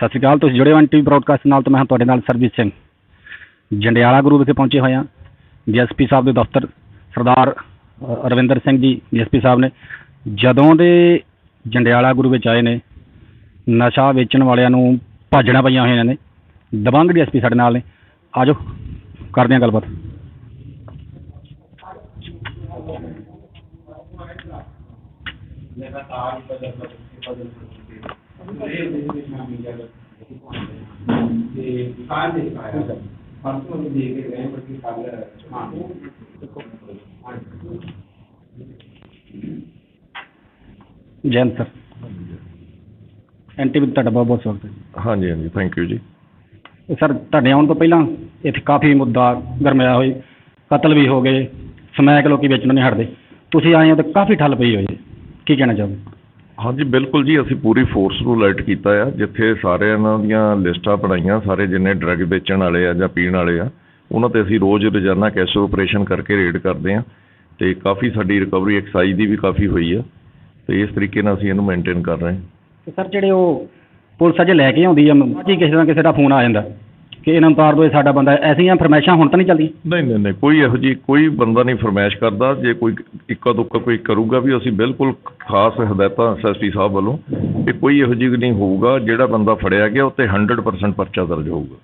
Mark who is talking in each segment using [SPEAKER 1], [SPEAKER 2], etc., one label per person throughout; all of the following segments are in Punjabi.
[SPEAKER 1] ਸਤਿ ਸ਼੍ਰੀ ਅਕਾਲ, ਤੁਸੀਂ ਜੁੜੇ ਹੋ ਟੀਵੀ ਬ੍ਰੌਡਕਾਸਟ ਨਾਲ ਤੇ ਮੈਂ ਹਾਂ ਤੁਹਾਡੇ ਨਾਲ ਸਰਬਜੀਤ ਸਿੰਘ। ਜੰਡਿਆਲਾ ਗੁਰੂ ਵਿਖੇ ਪਹੁੰਚੇ ਹੋਏ ਹਾਂ। ਡੀਐਸਪੀ ਸਾਹਿਬ ਦੇ ਦਫ਼ਤਰ ਸਰਦਾਰ ਰਵਿੰਦਰ ਸਿੰਘ ਜੀ ਡੀਐਸਪੀ ਸਾਹਿਬ ਨੇ। ਜਦੋਂ ਦੇ ਜੰਡਿਆਲਾ ਗੁਰੂ ਵਿੱਚ ਆਏ ਨੇ, ਨਸ਼ਾ ਵੇਚਣ ਵਾਲਿਆਂ ਨੂੰ ਭਾਜਣਾ ਪਈਆਂ ਹੋਈਆਂ ਨੇ। ਦਬੰਗ ਡੀਐਸਪੀ ਸਾਡੇ ਨਾਲ ਨੇ। ਆਜੋ, ਕਰਦੇ ਹਾਂ ਗੱਲਬਾਤ। ਜੈਨ ਸਰ। ਐਨਟੀਵੀ ਤੁਹਾਡਾ ਬਹੁਤ ਬਹੁਤ ਸਵਾਗਤ ਹੈ
[SPEAKER 2] ਹਾਂਜੀ ਹਾਂਜੀ ਥੈਂਕ ਯੂ ਜੀ।
[SPEAKER 1] ਸਰ ਤੁਹਾਡੇ ਆਉਣ ਤੋਂ ਪਹਿਲਾਂ ਇੱਥੇ ਕਾਫੀ ਮੁੱਦਾ ਗਰਮਾਇਆ ਹੋਈ ਕਤਲ ਵੀ ਹੋ ਗਏ ਸਮੈਕ ਲੋਕੀ ਵੇਚਣੋਂ ਨਹੀਂ ਹਟਦੇ। ਤੁਸੀਂ ਆਏ ਹੋ ਤਾਂ ਕਾਫੀ ਠੱਲ ਪਈ ਹੋਈ ਹੈ। ਕੀ ਕਹਿਣਾ ਚਾਹੋਗੇ?
[SPEAKER 2] ਹਾਂਜੀ, ਬਿਲਕੁਲ ਜੀ, ਅਸੀਂ ਪੂਰੀ ਫੋਰਸ ਨੂੰ ਅਲਰਟ ਕੀਤਾ ਆ। ਜਿੱਥੇ ਸਾਰੇ ਇਹਨਾਂ ਦੀਆਂ ਲਿਸਟਾਂ ਬਣਾਈਆਂ, ਸਾਰੇ ਜਿੰਨੇ ਡਰੱਗ ਵੇਚਣ ਵਾਲੇ ਆ ਜਾਂ ਪੀਣ ਵਾਲੇ ਆ, ਉਹਨਾਂ ਤੇ ਅਸੀਂ ਰੋਜ਼ ਰੋਜ਼ਾਨਾ ਕੈਸ਼ ਆਪਰੇਸ਼ਨ ਕਰਕੇ ਰੇਡ ਕਰਦੇ ਆ। ਤੇ ਕਾਫੀ ਸਾਡੀ ਰਿਕਵਰੀ ਐਕਸਾਈਜ਼ ਦੀ ਵੀ ਕਾਫੀ ਹੋਈ ਆ। ਤੇ ਇਸ ਤਰੀਕੇ ਨਾਲ ਅਸੀਂ ਇਹਨੂੰ ਮੇਨਟੇਨ ਕਰ ਰਹੇ ਹਾਂ।
[SPEAKER 1] ਤੇ ਸਰ, ਜਿਹੜੇ ਉਹ ਪੁਲਿਸ ਅਜੇ ਲੈ ਕੇ ਆਉਂਦੀ ਆ ਜੀ ਕਿਸੇ ਦਾ ਕਿਸੇ ਦਾ ਫੋਨ ਆ ਜਾਂਦਾ। ਕਿ ਇਹਨਾਂ ਨੂੰ ਤਾਰ ਦਿਓ ਇਹ ਸਾਡਾ ਬੰਦਾ ਹੈ। ਐਸੀਆਂ ਫਰਮੈਸ਼ਾਂ ਹੁਣ ਤਾਂ ਨਹੀਂ ਚੱਲਦੀਆਂ?
[SPEAKER 2] ਨਹੀਂ ਨਹੀਂ ਨਹੀਂ ਕੋਈ ਇਹੋ ਜੀ ਕੋਈ ਬੰਦਾ ਨਹੀਂ ਫਰਮਾਇਸ਼ ਕਰਦਾ। ਜੇ ਕੋਈ ਇੱਕਾ ਦੁੱਕਾ ਕੋਈ ਕਰੂਗਾ ਵੀ ਅਸੀਂ ਬਿਲਕੁਲ ਖਾਸ ਹਦਾਇਤਾਂ ਐਸਐਸਪੀ ਸਾਹਿਬ ਵੱਲੋਂ ਕਿ ਕੋਈ ਇਹੋ ਜਿਹੀ ਨਹੀਂ ਹੋਊਗਾ ਜਿਹੜਾ ਬੰਦਾ ਫੜਿਆ ਗਿਆ ਉੱਤੇ 100% ਪਰਚਾ ਦਰਜ ਹੋਊਗਾ।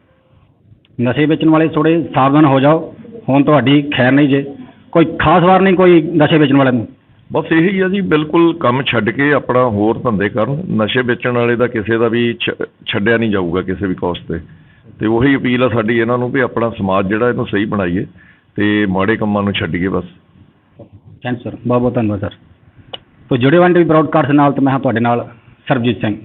[SPEAKER 1] ਨਸ਼ੇ ਵੇਚਣ ਵਾਲੇ ਥੋੜੇ ਸਾਵਧਾਨ ਹੋ ਜਾਓ। ਹੁਣ ਤੁਹਾਡੀ ਖੈਰ ਨਹੀਂ ਜੇ। ਕੋਈ ਖਾਸ ਵਾਰ ਨਹੀਂ ਕੋਈ ਨਸ਼ੇ ਵੇਚਣ ਵਾਲਿਆਂ ਨੂੰ?
[SPEAKER 2] ਬਸ ਇਹੀ ਆ ਜੀ ਬਿਲਕੁਲ ਕੰਮ ਛੱਡ ਕੇ ਆਪਣਾ ਹੋਰ ਧੰਦੇ ਕਰਨ। ਨਸ਼ੇ ਵੇਚਣ ਵਾਲੇ ਦਾ ਕਿਸੇ ਦਾ ਵੀ ਛ- ਛੱਡਿਆ ਨਹੀਂ ਜਾਊਗਾ ਕਿਸੇ ਵੀ ਕੋਸਟ ਤੇ। ਤੇ ਉਹੀ ਅਪੀਲ ਆ ਸਾਡੀ ਇਹਨਾਂ ਨੂੰ ਵੀ ਆਪਣਾ ਸਮਾਜ ਜਿਹੜਾ ਇਹਨੂੰ ਸਹੀ ਬਣਾਈਏ ਤੇ ਮਾੜੇ ਕੰਮਾਂ ਨੂੰ ਛੱਡੀਏ ਬਸ।
[SPEAKER 1] ਥੈਂਕ ਸਰ ਬਹੁਤ ਬਹੁਤ ਧੰਨਵਾਦ ਸਰ ਤੋ ਜੁੜੇ ਵੰਡ ਵੀ ਬ੍ਰੌਡਕਾਸਟ ਨਾਲ ਤੇ ਮੈਂ ਹਾਂ ਤੁਹਾਡੇ ਨਾਲ ਸਰਬਜੀਤ ਸਿੰਘ।